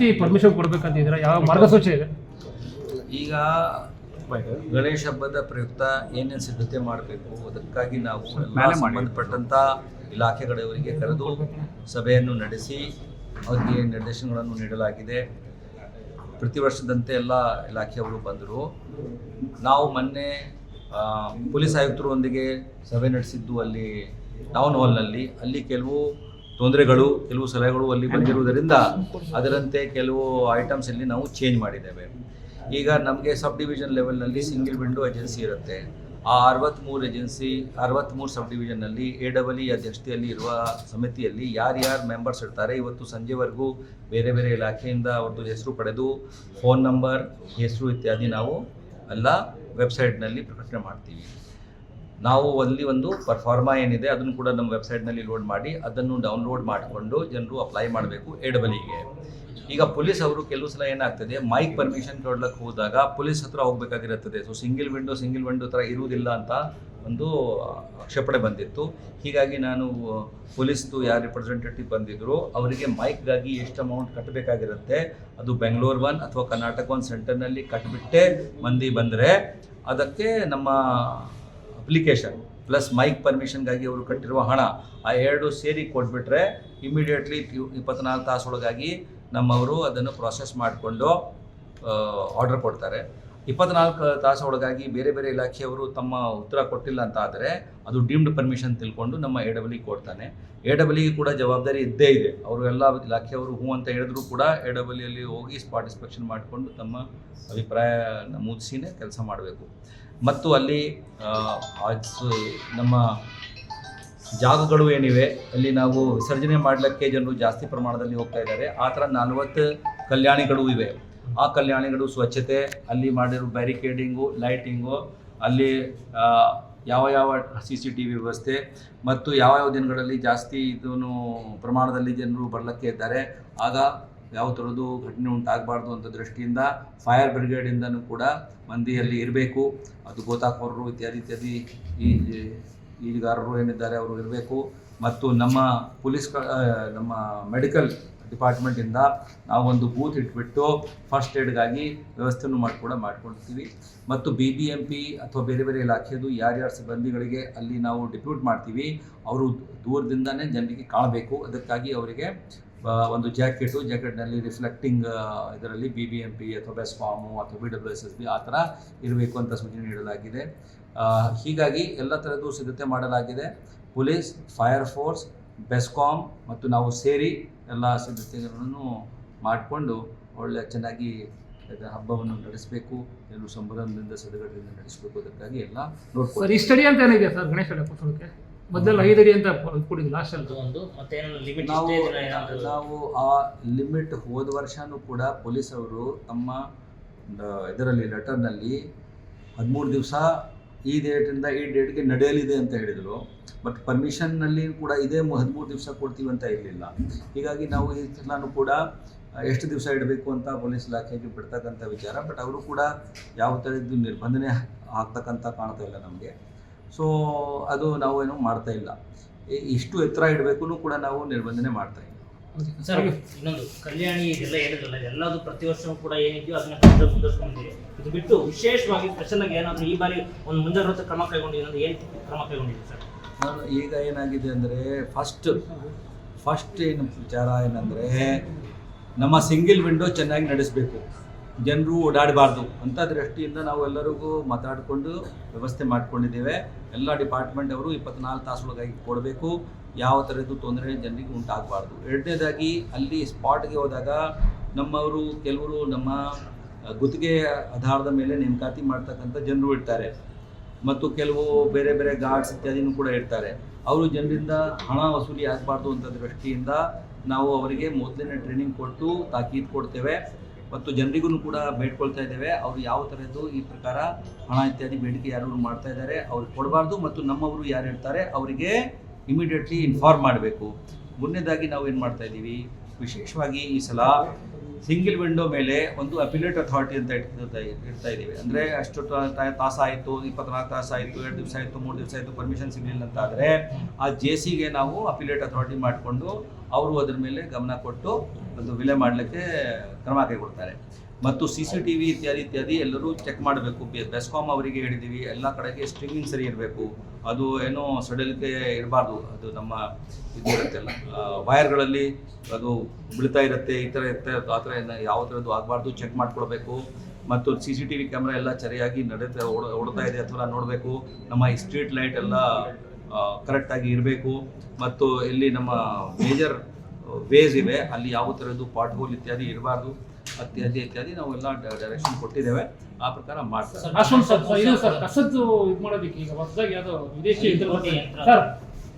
ರೀತಿ ಪರ್ಮಿಷನ್ ಕೊಡ್ಬೇಕಂತಿದ್ದೀರಾ? ಯಾವ ಮಾರ್ಗಸೂಚಿ ಇದೆ? ಈಗ ಗಣೇಶ ಹಬ್ಬದ ಪ್ರಯುಕ್ತ ಏನೇನು ಸಿದ್ಧತೆ ಮಾಡಬೇಕು ಅದಕ್ಕಾಗಿ ನಾವು ಸಂಬಂಧಪಟ್ಟಂಥ ಸಂಬಂಧಪಟ್ಟಂತ ಇಲಾಖೆಗಳವರಿಗೆ ಕರೆದು ಸಭೆಯನ್ನು ನಡೆಸಿ ಅವರಿಗೆ ನಿರ್ದೇಶನಗಳನ್ನು ನೀಡಲಾಗಿದೆ. ಪ್ರತಿ ವರ್ಷದಂತೆ ಎಲ್ಲ ಇಲಾಖೆಯವರು ಬಂದರು. ನಾವು ಮೊನ್ನೆ ಪೊಲೀಸ್ ಆಯುಕ್ತರೊಂದಿಗೆ ಸಭೆ ನಡೆಸಿದ್ದು ಅಲ್ಲಿ ಟೌನ್ ಹಾಲ್ನಲ್ಲಿ ಅಲ್ಲಿ ಕೆಲವು ತೊಂದರೆಗಳು ಕೆಲವು ಸಲಹೆಗಳು ಅಲ್ಲಿ ಬಂದಿರುವುದರಿಂದ ಅದರಂತೆ ಕೆಲವು ಐಟಮ್ಸ್ ಅಲ್ಲಿ ನಾವು ಚೇಂಜ್ ಮಾಡಿದ್ದೇವೆ. ಈಗ ನಮಗೆ ಸಬ್ ಡಿವಿಷನ್ ಲೆವೆಲ್ನಲ್ಲಿ ಸಿಂಗಲ್ ವಿಂಡೋ ಏಜೆನ್ಸಿ ಇರುತ್ತೆ. ಆ ಅರವತ್ತ್ಮೂರು ಏಜೆನ್ಸಿ ಅರವತ್ತ್ಮೂರು ಸಬ್ ಡಿವಿಷನ್ನಲ್ಲಿ ಎ ಡಬಲ್ ಇ ಅಧ್ಯಕ್ಷತೆಯಲ್ಲಿ ಇರುವ ಸಮಿತಿಯಲ್ಲಿ ಯಾರ್ಯಾರು ಮೆಂಬರ್ಸ್ ಇರ್ತಾರೆ ಇವತ್ತು ಸಂಜೆವರೆಗೂ ಬೇರೆ ಬೇರೆ ಇಲಾಖೆಯಿಂದ ಅವ್ರದ್ದು ಹೆಸರು ಪಡೆದು ಫೋನ್ ನಂಬರ್ ಹೆಸರು ಇತ್ಯಾದಿ ನಾವು ಎಲ್ಲ ವೆಬ್ಸೈಟ್ನಲ್ಲಿ ಪ್ರಕಟಣೆ ಮಾಡ್ತೀವಿ. ನಾವು ಅಲ್ಲಿ ಒಂದು ಪರ್ಫಾರ್ಮಾ ಏನಿದೆ ಅದನ್ನು ಕೂಡ ನಮ್ಮ ವೆಬ್ಸೈಟ್ನಲ್ಲಿ ಲೋಡ್ ಮಾಡಿ ಅದನ್ನು ಡೌನ್ಲೋಡ್ ಮಾಡಿಕೊಂಡು ಜನರು ಅಪ್ಲೈ ಮಾಡಬೇಕು ಎಡಬಲಿಗೆ ಈಗ ಪೊಲೀಸ್ ಅವರು ಕೆಲವು ಸಲ ಏನಾಗ್ತದೆ ಮೈಕ್ ಪರ್ಮಿಷನ್ ಕೊಡ್ಲಿಕ್ಕೆ ಹೋದಾಗ ಪೊಲೀಸ್ ಹತ್ರ ಹೋಗ್ಬೇಕಾಗಿರುತ್ತದೆ. So single window single window ಥರ ಇರುವುದಿಲ್ಲ ಅಂತ ಒಂದು ಆಕ್ಷೇಪಣೆ ಬಂದಿತ್ತು. ಹೀಗಾಗಿ ನಾನು ಪೊಲೀಸ್ದು ಯಾರು ರಿಪ್ರೆಸೆಂಟೇಟಿವ್ ಬಂದಿದ್ರು, ಅವರಿಗೆ ಮೈಕ್ಗಾಗಿ ಎಷ್ಟು ಅಮೌಂಟ್ ಕಟ್ಟಬೇಕಾಗಿರುತ್ತೆ ಅದು ಬೆಂಗಳೂರು ಒನ್ ಅಥವಾ ಕರ್ನಾಟಕ ಒನ್ ಸೆಂಟರ್ನಲ್ಲಿ ಕಟ್ಬಿಟ್ಟೆ ಮಂದಿ ಬಂದರೆ, ಅದಕ್ಕೆ ನಮ್ಮ ಅಪ್ಲಿಕೇಶನ್ ಪ್ಲಸ್ ಮೈಕ್ ಪರ್ಮಿಷನ್ಗಾಗಿ ಅವರು ಕಟ್ಟಿರುವ ಹಣ, ಆ ಎರಡು ಸೇರಿ ಕೊಟ್ಬಿಟ್ರೆ ಇಮಿಡಿಯೇಟ್ಲಿ ಇಪ್ಪತ್ನಾಲ್ಕು ತಾಸೊಳಗಾಗಿ ನಮ್ಮವರು ಅದನ್ನು ಪ್ರಾಸೆಸ್ ಮಾಡಿಕೊಂಡು ಆರ್ಡರ್ ಕೊಡ್ತಾರೆ. ಇಪ್ಪತ್ನಾಲ್ಕು ತಾಸು ಒಳಗಾಗಿ ಬೇರೆ ಬೇರೆ ಇಲಾಖೆಯವರು ತಮ್ಮ ಉತ್ತರ ಕೊಟ್ಟಿಲ್ಲ ಅಂತ ಆದರೆ ಅದು ಡೀಮ್ಡ್ ಪರ್ಮಿಷನ್ ತಿಳ್ಕೊಂಡು ನಮ್ಮ ಎ ಡಬ್ಲ್ಯೂ ಕೊಡ್ತಾನೆ. ಎ ಡಬ್ಲ್ಯೂಗೆ ಕೂಡ ಜವಾಬ್ದಾರಿ ಇದ್ದೇ ಇದೆ. ಅವರು ಎಲ್ಲ ಇಲಾಖೆಯವರು ಹ್ಞೂ ಅಂತ ಹೇಳಿದ್ರು ಕೂಡ ಎ ಡಬ್ಲ್ಯೂಯಲ್ಲಿ ಹೋಗಿ ಸ್ಪಾಟ್ ಇನ್ಸ್ಪೆಕ್ಷನ್ ಮಾಡಿಕೊಂಡು ತಮ್ಮ ಅಭಿಪ್ರಾಯ ನಮೂದಿಸಿನೇ ಕೆಲಸ ಮಾಡಬೇಕು. ಮತ್ತು ಅಲ್ಲಿ ನಮ್ಮ ಜಾಗಗಳು ಏನಿವೆ, ಅಲ್ಲಿ ನಾವು ವಿಸರ್ಜನೆ ಮಾಡಲಿಕ್ಕೆ ಜನರು ಜಾಸ್ತಿ ಪ್ರಮಾಣದಲ್ಲಿ ಹೋಗ್ತಾ ಇದ್ದಾರೆ. ಆ ಥರ ನಲವತ್ತು ಕಲ್ಯಾಣಿಗಳು ಇವೆ. ಆ ಕಲ್ಯಾಣಿಗಳು ಸ್ವಚ್ಛತೆ, ಅಲ್ಲಿ ಮಾಡಿರೋ ಬ್ಯಾರಿಕೇಡಿಂಗು ಲೈಟಿಂಗು ಅಲ್ಲಿ ಯಾವ ಯಾವ ಸಿ ಸಿ ಟಿ ವಿ ವ್ಯವಸ್ಥೆ ಮತ್ತು ಯಾವ ಯಾವ ದಿನಗಳಲ್ಲಿ ಜಾಸ್ತಿ ಇದನ್ನು ಪ್ರಮಾಣದಲ್ಲಿ ಜನರು ಬರಲಿಕ್ಕೆ ಇದ್ದಾರೆ, ಆಗ ಯಾವ ಥರದ್ದು ಘಟನೆ ಉಂಟಾಗಬಾರ್ದು ಅಂತ ದೃಷ್ಟಿಯಿಂದ ಫೈರ್ ಬ್ರಿಗೇಡಿಂದನೂ ಕೂಡ ಮಂದಿಯಲ್ಲಿ ಇರಬೇಕು. ಅದು ಗೋತಾಖೋರರು ಇತ್ಯಾದಿ ಇತ್ಯಾದಿ ಈ, ಈಜುಗಾರರು ಏನಿದ್ದಾರೆ ಅವರು ಇರಬೇಕು. ಮತ್ತು ನಮ್ಮ ಪೊಲೀಸ್ ನಮ್ಮ ಮೆಡಿಕಲ್ ಡಿಪಾರ್ಟ್ಮೆಂಟಿಂದ ನಾವು ಒಂದು ಬೂತ್ ಇಟ್ಬಿಟ್ಟು ಫಸ್ಟ್ ಏಡ್ಗಾಗಿ ವ್ಯವಸ್ಥೆಯನ್ನು ಮಾಡಿ ಕೂಡ ಮಾಡ್ಕೊಳ್ತೀವಿ ಮತ್ತು ಬಿ ಬಿ ಎಂ ಪಿ ಅಥವಾ ಬೇರೆ ಬೇರೆ ಇಲಾಖೆಯದು ಯಾರ್ಯಾರು ಸಿಬ್ಬಂದಿಗಳಿಗೆ ಅಲ್ಲಿ ನಾವು ಡಿಪ್ಯೂಟ್ ಮಾಡ್ತೀವಿ, ಅವರು ದೂರದಿಂದನೇ ಜನರಿಗೆ ಕಾಣಬೇಕು. ಅದಕ್ಕಾಗಿ ಅವರಿಗೆ ಒಂದು ಜಾಕೆಟು, ಜಾಕೆಟ್ನಲ್ಲಿ ರಿಫ್ಲೆಕ್ಟಿಂಗ್ ಇದರಲ್ಲಿ ಬಿ ಬಿ ಎಂ ಪಿ ಅಥವಾ ಬೆಸ್ಕಾಮು ಅಥವಾ B W S S B ಆ ಥರ ಇರಬೇಕು ಅಂತ ಸೂಚನೆ ನೀಡಲಾಗಿದೆ. ಹೀಗಾಗಿ ಎಲ್ಲ ಥರದ್ದು ಸಿದ್ಧತೆ ಮಾಡಲಾಗಿದೆ. ಪೊಲೀಸ್ ಫೈರ್ ಫೋರ್ಸ್ ಬೆಸ್ಕಾಮ್ ಮತ್ತು ನಾವು ಸೇರಿ ಎಲ್ಲ ಸಿದ್ಧತೆಗಳನ್ನು ಮಾಡಿಕೊಂಡು ಒಳ್ಳೆ ಚೆನ್ನಾಗಿ ಹಬ್ಬವನ್ನು ನಡೆಸಬೇಕು ಎಲ್ಲ ಸಂಭ್ರಮದಿಂದ ಸಡಗರದಿಂದ ನಡೆಸಬೇಕು ಅದಕ್ಕಾಗಿ ಎಲ್ಲ ನೋಡ್ಕೊಂಡು ಸರ್ ಇಷ್ಟಡಿ ಅಂತ ಏನಿದೆ ಸರ್ ಗಣೇಶ ಕೊಟ್ಟೋದಕ್ಕೆ ಮೊದಲು ಐದು ಅಡಿ ಅಂತ ಕೊಡಿದ್ವಿ ಲಾಸ್ಟ್ ಅದು ಒಂದು ಲಿಮಿಟ್ ನಾವು ನಾವು ಆ ಲಿಮಿಟ್ ಹೋದ ವರ್ಷನೂ ಕೂಡ ಪೊಲೀಸ್ ಅವರು ತಮ್ಮ ಇದರಲ್ಲಿ ಲೆಟರ್ನಲ್ಲಿ ಹದಿಮೂರು ದಿವಸ ಈ ಡೇಟಿಂದ ಈ ಡೇಟ್ಗೆ ನಡೆಯಲಿದೆ ಅಂತ ಹೇಳಿದರು. ಬಟ್ ಪರ್ಮಿಷನ್ನಲ್ಲಿ ಕೂಡ ಇದೇ ಹದಿಮೂರು ದಿವಸ ಕೊಡ್ತೀವಿ ಅಂತ ಇರಲಿಲ್ಲ. ಹೀಗಾಗಿ ನಾವು ಈ ಸಲನೂ ಕೂಡ ಎಷ್ಟು ದಿವಸ ಇಡಬೇಕು ಅಂತ ಪೊಲೀಸ್ ಇಲಾಖೆಗೆ ಬಿಡ್ತಕ್ಕಂಥ ವಿಚಾರ. ಬಟ್ ಅವರು ಕೂಡ ಯಾವ ಥರದ್ದು ನಿರ್ಬಂಧನೆ ಆಗ್ತಕ್ಕಂಥ ಕಾಣ್ತಾ ಇಲ್ಲ ನಮಗೆ. ಸೊ ಅದು ನಾವೇನು ಮಾಡ್ತಾ ಇಲ್ಲ. ಇಷ್ಟು ಎತ್ತರ ಇಡಬೇಕು ಕೂಡ ನಾವು ನಿರ್ಬಂಧನೆ ಮಾಡ್ತಾ ಇಲ್ಲ. ಸರ್ ಇನ್ನೊಂದು ಕಲ್ಯಾಣಿ ಇದೆಲ್ಲ ಹೇಳಿದ್ರಲ್ಲ ಎಲ್ಲದು ಪ್ರತಿ ವರ್ಷವೂ ಕೂಡ ಏನಿದೆಯೋ ಅದನ್ನ ಕಳೆದ ಮುಂದುವರ್ಸ್ಕೊಂಡಿದ್ದೀರಿ ಇದು ಬಿಟ್ಟು ವಿಶೇಷವಾಗಿ ಸ್ಪೆಷಲ್ ಆಗಿ ಏನಾದ್ರು ಈ ಬಾರಿ ಒಂದು ಮುಂಜಾಗ್ರತಾ ಕ್ರಮ ಕೈಗೊಂಡಿದೆ ಅಂದ್ರೆ ಏನು ಕ್ರಮ ಕೈಗೊಂಡಿದೆ ಸರ್? ನಾನು ಈಗ ಏನಾಗಿದೆ ಅಂದರೆ ಫಸ್ಟ್ ಫಸ್ಟ್ ಏನು ವಿಚಾರ ಏನಂದರೆ ನಮ್ಮ ಸಿಂಗಲ್ ವಿಂಡೋ ಚೆನ್ನಾಗಿ ನಡೆಸಬೇಕು. ಜನರು ಓಡಾಡಬಾರ್ದು ಅಂತ ದೃಷ್ಟಿಯಿಂದ ನಾವು ಎಲ್ಲರಿಗೂ ಮಾತಾಡಿಕೊಂಡು ವ್ಯವಸ್ಥೆ ಮಾಡ್ಕೊಂಡಿದ್ದೇವೆ. ಎಲ್ಲ ಡಿಪಾರ್ಟ್ಮೆಂಟ್ ಅವರು ಇಪ್ಪತ್ನಾಲ್ಕು ತಾಸೊಳಗಾಗಿ ಕೊಡಬೇಕು. ಯಾವ ಥರದ್ದು ತೊಂದರೆ ಜನರಿಗೆ ಉಂಟಾಗಬಾರ್ದು. ಎರಡನೇದಾಗಿ ಅಲ್ಲಿ ಸ್ಪಾಟ್ಗೆ ಹೋದಾಗ ನಮ್ಮವರು ಕೆಲವರು ನಮ್ಮ ಗುತ್ತಿಗೆ ಆಧಾರದ ಮೇಲೆ ನೇಮಕಾತಿ ಮಾಡ್ತಕ್ಕಂಥ ಜನರು ಇರ್ತಾರೆ. ಮತ್ತು ಕೆಲವು ಬೇರೆ ಬೇರೆ ಗಾರ್ಡ್ಸ್ ಇತ್ಯಾದಿನೂ ಕೂಡ ಇರ್ತಾರೆ. ಅವರು ಜನರಿಂದ ಹಣ ವಸೂಲಿ ಆಗಬಾರ್ದು ಅಂತ ದೃಷ್ಟಿಯಿಂದ ನಾವು ಅವರಿಗೆ ಮೊದಲನೇ ಟ್ರೈನಿಂಗ್ ಕೊಟ್ಟು ತಾಕೀತು ಕೊಡ್ತೇವೆ. ಮತ್ತು ಜನರಿಗೂ ಕೂಡ ಬೇಡ್ಕೊಳ್ತಾ ಇದ್ದೇವೆ. ಅವರು ಯಾವ ಥರದ್ದು ಈ ಪ್ರಕಾರ ಹಣ ಇತ್ಯಾದಿ ಬೇಡಿಕೆ ಯಾರು ಮಾಡ್ತಾ ಇದ್ದಾರೆ, ಅವ್ರಿಗೆ ಕೊಡಬಾರ್ದು. ಮತ್ತು ನಮ್ಮವರು ಯಾರು ಇರ್ತಾರೆ ಅವರಿಗೆ ಇಮಿಡಿಯೇಟ್ಲಿ ಇನ್ಫಾರ್ಮ್ ಮಾಡಬೇಕು. ಮೊನ್ನೆದಾಗಿ ನಾವು ಏನು ಮಾಡ್ತಾ ಇದ್ದೀವಿ? ವಿಶೇಷವಾಗಿ ಈ ಸಲ ಸಿಂಗಿಲ್ ವಿಂಡೋ ಮೇಲೆ ಒಂದು ಅಪಿಲೇಟ್ ಅಥಾರಿಟಿ ಅಂತ ಇಡ್ತಾ ಇಡ್ತಾ ಇದ್ದೀವಿ. ಅಂದರೆ ಅಷ್ಟು ತಾಸ ಆಯಿತು, ಇಪ್ಪತ್ನಾಲ್ಕು ತಾಸು ಆಯಿತು, ಎರಡು ದಿವಸ ಆಯಿತು, ಮೂರು ದಿವಸ ಆಯಿತು ಪರ್ಮಿಷನ್ ಸಿಗಲಿಲ್ಲ ಅಂತ ಆದರೆ ಆ ಜೆ ಸಿಗೆ ನಾವು ಅಪಿಲೇಟ್ ಅಥಾರಿಟಿ ಮಾಡಿಕೊಂಡು ಅವರು ಅದರ ಮೇಲೆ ಗಮನ ಕೊಟ್ಟು ಒಂದು ವಿಲೆ ಮಾಡಲಿಕ್ಕೆ ಕ್ರಮ ಕೈಗೊಳ್ತಾರೆ. ಮತ್ತು ಸಿ ಸಿ ಟಿ ವಿ ಇತ್ಯಾದಿ ಇತ್ಯಾದಿ ಎಲ್ಲರೂ ಚೆಕ್ ಮಾಡಬೇಕು. ಬೆಸ್ಕಾಮ್ ಅವರಿಗೆ ಹೇಳಿದ್ದೀವಿ, ಎಲ್ಲ ಕಡೆಗೆ ಸ್ಟ್ರೀಮಿಂಗ್ ಸರಿ ಇರಬೇಕು. ಅದು ಏನೋ ಸಡಿಲಿಕೆ ಇರಬಾರ್ದು. ಅದು ನಮ್ಮ ಇದು ಇರುತ್ತೆಲ್ಲ ವೈರ್ಗಳಲ್ಲಿ ಅದು ಬೀಳ್ತಾ ಇರುತ್ತೆ, ಈ ಥರ ಇರುತ್ತೆ. ಆ ಥರ ಯಾವ ಥರದ್ದು ಆಗಬಾರ್ದು ಚೆಕ್ ಮಾಡಿಕೊಡ್ಬೇಕು ಮತ್ತು C C T V camera ಎಲ್ಲ ಸರಿಯಾಗಿ ನಡೀತಾ ಓಡ ಓಡ್ತಾ ಇದೆ ಅಥವಾ ನೋಡಬೇಕು. ನಮ್ಮ ಸ್ಟ್ರೀಟ್ ಲೈಟ್ ಎಲ್ಲ ಕರೆಕ್ಟಾಗಿ ಇರಬೇಕು. ಮತ್ತು ಇಲ್ಲಿ ನಮ್ಮ ಮೇಜರ್ ವೇಸ್ ಇವೆ. ಅಲ್ಲಿ ಯಾವ ಥರದ್ದು ಪಾಟ್ ಹೋಲ್ ಇತ್ಯಾದಿ ಇರಬಾರ್ದು ಇತ್ಯಾದಿ ಇತ್ಯಾದಿ ನಾವೆಲ್ಲ ಡೈರೆಕ್ಷನ್ ಕೊಟ್ಟಿದ್ದೇವೆ. ಆ ಪ್ರಕಾರ ಮಾಡ್ತಾರೆ.